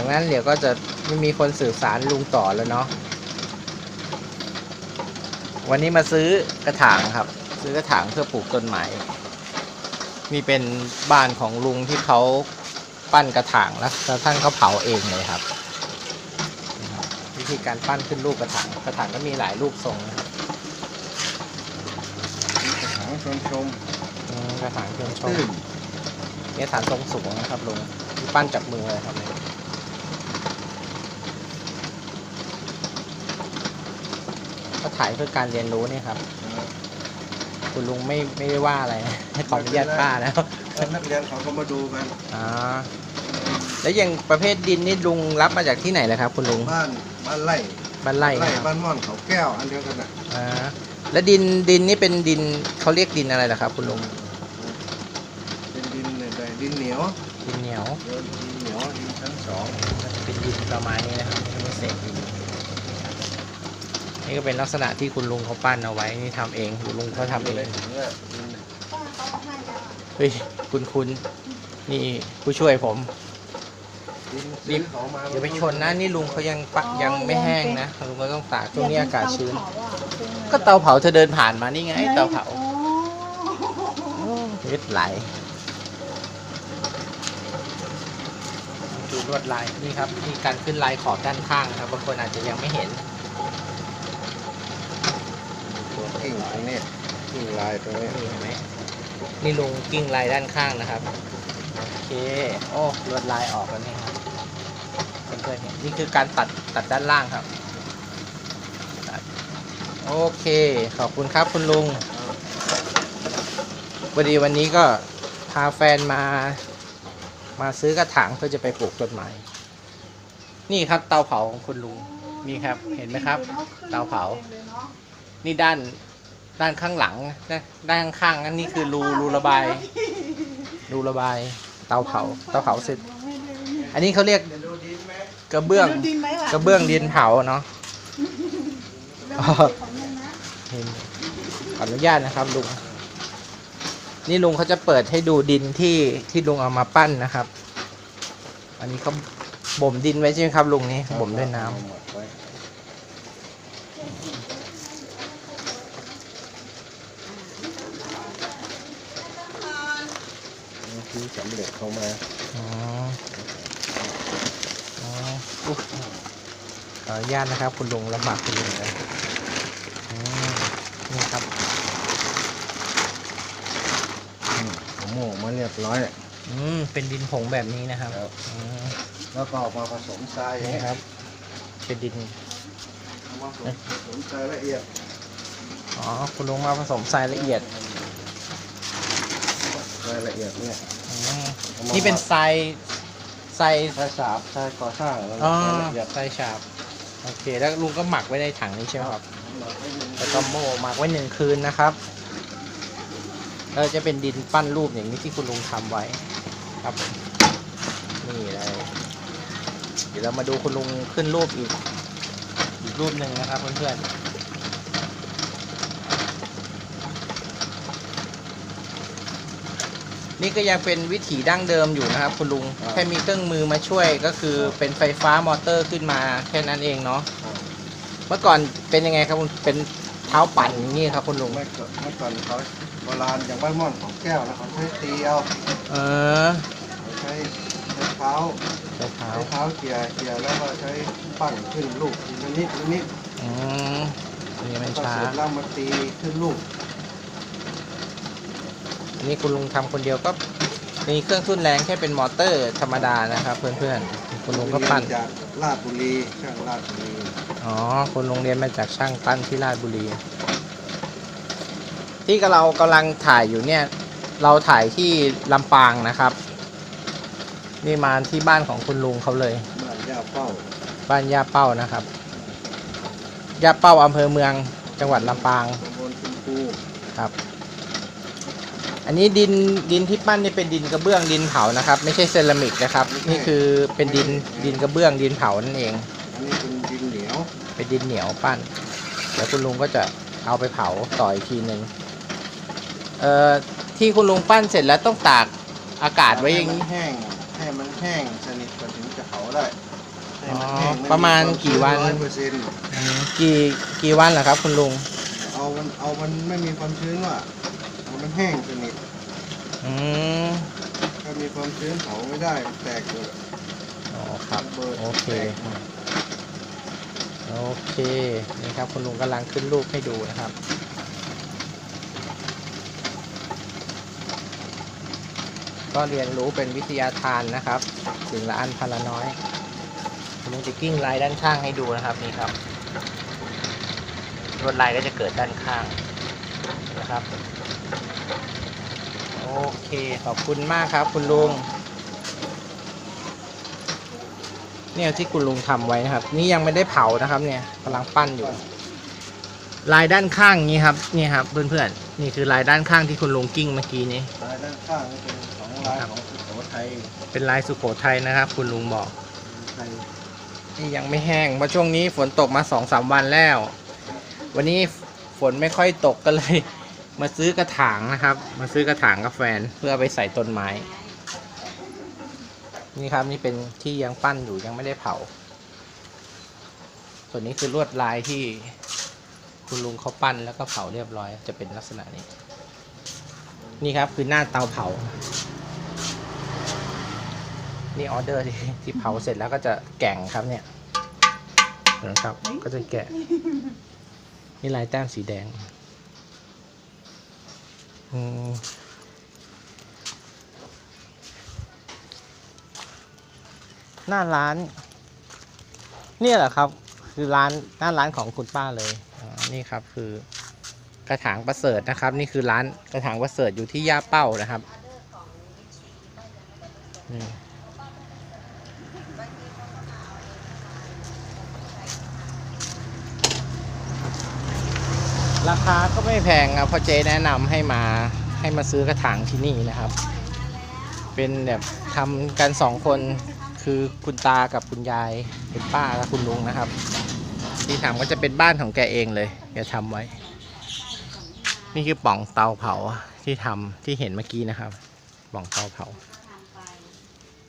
จากนั้นเดี๋ยวก็จะไม่มีคนสื่อสารลุงต่อแล้วเนาะ วันนี้มาซื้อกระถางครับ ซื้อกระถางเพื่อปลูกต้นไม้นี่เป็นบ้านของลุงที่เขาปั้นกระถางแล้วแล้วท่านเขาเผาเองเลยครับนี่ครับ วิธีการปั้นขึ้นรูปกระถางกระถางก็มีหลายรูปทรงนะครับถังชนชมอืมกระถางเชิญชมตื้นเนี่ยฐานทรงสูงนะครับลุงที่ปั้นจากมือเลยครับเนี่ย ก็ถ่ายเพื่อการเรียนรู้เนี่ยครับ คุณลุงไม่ไม่ได้ว่าอะไรนะให้ขออนุญาตป้าแล้วเออนักเรียนเขาก็มาดูกันอ่าแล้วอย่างประเภทดินนี่ลุงรับมาจากที่ไหนเลยครับ คุณลุงบ้านบ้านไร่บ้านไร่ไร่นะครับบ้านม่อนเขาแก้วอันเดียวกันนะอ่าแล้วดินดินนี่เป็นดินเขาเรียกดินอะไรล่ะครับ คุณลุงเป็นดินเนี่ยแต่ดินเหนียวดินเหนียวเออดินเหนียวดินชั้นสองมันจะเป็นดินประมาณนี้นะครับไม่ใช่เศษดิน นี่ก็เป็นลักษณะที่คุณลุงเขาปั้นเอาไว้ นี่ทำเองคุณลุงเขาทำเองเลยเนี่ยดินเฮ้ยคุณคุณนี่ผู้ช่วยผมดินรีบซื้อเขามาอย่าไปชนนะ นี่ลุงเขายังปะยังไม่แห้งนะลุงก็ต้องตากช่วงนี้อากาศชื้น ก็เตาเผาเธอเดินผ่านมานี่ไง เตาเผาเล็ดไหลดูลวดลายนี่ครับนี่การขึ้นลายขอบด้านข้างนะครับบางคนอาจจะยังไม่เห็น ตัว กิ่งตรงนี้กิ่งลายตรงนี้นี่เห็นไหมนี่ลุงกิ้งลายด้านข้างนะครับ โอเค โอ้ลวดลายออกแล้วนี่ครับเพื่อนๆเห็นนี่คือการตัดตัดด้านล่างครับตัดโอเค ขอบคุณครับคุณลุงพอดีวันนี้ก็พาแฟนมา มาซื้อกระถางเพื่อจะไปปลูกต้นไม้ นี่ครับเตาเผาของคุณลุง นี่ครับ เห็นไหมครับ เตาเผา นี่ด้าน ด้านข้างหลังนะด้านข้างอันนี้คือรูรูระบาย รูระบาย เตาเผาเตาเผาเสร็จ อันนี้เขาเรียกกระเบื้องดินไหมวะกระเบื้องดินเผาเนาะอ๋อขออนุญาตนะครับลุงนี่ลุงเขาจะเปิดให้ดูดินที่ที่ลุงเอามาปั้นนะครับ อันนี้เขาบ่มดินไว้ใช่ไหมครับลุงนี่บ่มด้วยน้ำ เอาหมดไว้นี่คือสำเร็จเข้ามาอ๋ออ๋ออุ๊ยขออนุญาตนะครับคุณลุงลำบากคุณลุงเลยอืมนี่ครับอืมผมโม่มาเรียบร้อยอืมเป็นดินผงแบบนี้นะครับครับอืมแล้วก็เอามาผสมทรายอย่างนี่นี้ครับเป็นดินเอามาผสมทรายละเอียดอ๋อคุณลุงมาผสมทรายละเอียด ทรายละเอียดเนี่ยอืมเอามา นี่เป็นทรายทรายทรายสาบทรายก่อสร้างแล้วอ๋อทรายละเอียดทรายฉาบโอเค แล้วลุงก็หมักไว้ในถังนี้ใช่ไหมครับเราให้ดูแล้วก็โม่หมักไว้หนึ่งคืนนะครับแล้วจะเป็นดินปั้นรูปอย่างนี้ที่คุณลุงทำไว้ ครับผมนี่เลย เดี๋ยวเรามาดูคุณลุงขึ้นรูปอีกอีกรูปหนึ่งนะครับเพื่อนๆ นี่ก็ยังเป็นวิถีดั้งเดิมอยู่นะครับ คุณลุงแค่มีเครื่องมือมาช่วยก็คือเป็นไฟฟ้ามอเตอร์ขึ้นมาแค่นั้นเองเนาะเมื่อก่อนเป็นยังไงครับคุณเป็นเท้าปั่นอย่างนี้ครับคุณลุงเมื่อก่อนเมื่อก่อนเขาโบราณอย่างบ้านม่อนของแก้วนะเขาใช้ตีเอาเออเขาใช้ใช้เท้าใช้เท้าใช้เท้าเกี่ยเกี่ยแล้วก็ใช้ปั้นขึ้นลูกทีละนิดละนิดอืมนี่มันก็ช้าเสร็จแล้วมาตีขึ้นลูกอั นนี้คุณลุงทำคนเดียวก็มีเครื่องทุ่นแรงแค่เป็นมอเตอร์ธรรมดานะครับ เพื่อนๆคุณลุงก็ปั้นเรียจากลาดบุรีช่างลาดบุรีอ๋อคุณลุงเรียนมาจากช่างปั้นที่ราชบุรี ที่เรากำลังถ่ายอยู่เนี่ย เราถ่ายที่ลำปางนะครับ นี่มาที่บ้านของคุณลุงเขาเลยบ้านย่าเป้าบ้านย่าเป้านะครับย่าเป้าอำเภอเมืองจังหวัดลำปางตำบลชุมพูครับ อันนี้ดินดินที่ปั้นนี่เป็นดินกระเบื้องดินเผานะครับ ไม่ใช่เซรามิกนะครับ นี่คือเป็นดินดินกระเบื้องดินเผานั่นเอง อันนี้เป็นดินเหนียว เป็นเป็นดินเหนียวปั้นเดี๋ยวคุณลุงก็จะเอาไปเผาต่ออีกทีหนึ่งเอ่อที่คุณลุงปั้นเสร็จแล้วต้องตากอากาศไว้อย่างนี้นี้แห้ง ให้มันแห้งสนิทก่อนถึงจะเผาได้ให้มันแห้งอ๋อประมาณกี่วัน ร้อยเปอร์เซ็นต์อืมกี่กี่วันเหรอครับ คุณลุงเอามันเอามันไม่มีความชื้นว่ะเอา มันแห้งสนิทอืมถ้ามีความชื้นเผาไม่ได้แตกเลยอ๋อครับเบิดโอเคโอเคนี่ครับคุณลุงกำลังขึ้นรูปให้ดูนะครับก็เรียนรู้เป็นวิทยาทานนะครับถึงละอันพันละน้อยคุณลุงจะกิ้งลายด้านข้างให้ดูนะครับนี่ครับลวดลายก็จะเกิดด้านข้างนะครับ โอเคขอบคุณมากครับ คุณลุงเนี่ยที่คุณลุงทำไว้นะครับ นี่ยังไม่ได้เผานะครับ เนี่ยกำลังปั้นอยู่ ลายด้านข้างนี้ครับนี่ครับ เพื่อนๆนี่คือลายด้านข้างที่คุณลุงกิ้งเมื่อกี้นี้ลายด้านข้างนี่เป็นสองลายของสุโขทัยเป็นลายสุโขทัยนะครับ คุณลุงบอกไทยนี่ยังไม่แห้งเพราะช่วงนี้ฝนตกมาสองสามวันแล้ว วันนี้ฝนไม่ค่อยตกก็เลย มาซื้อกระถางนะครับ มาซื้อกระถางกับแฟเพื่อไปใส่ต้นไม้ นี่ครับนี่เป็นที่ยังปั้นอยู่ยังไม่ได้เผา ส่วนนี้คือลวดลายที่คุณลุงเขาปั้นแล้วก็เผาเรียบร้อย จะเป็นลักษณะนี้ นี่ครับคือหน้าเตาเผา นี่ออเดอร์ที่ที่เผาเสร็จแล้วก็จะแก่งครับเนี่ยนะครับ ก็จะแกะ นี่ลายแต้มสีแดง หน้าร้าน เนี่ยแหละครับ คือร้านหน้าร้านของคุณป้าเลยนี่ครับ คือกระถางประเสริฐนะครับ นี่คือร้านกระถางประเสริฐอยู่ที่ย่าเป้านะครับ ราคาก็ไม่แพงครับเพราะเจ๊แนะนำให้มาให้มาซื้อกระถางที่นี่นะครับ เป็นแบบทำกันสองคนคือคุณตากับคุณยายคุณป้าและคุณลุงนะครับ ที่ทำก็จะเป็นบ้านของแกเองเลยแกทำไว้ นี่คือป่องเตาเผาที่ทำที่เห็นเมื่อกี้นะครับป่องเตาเผา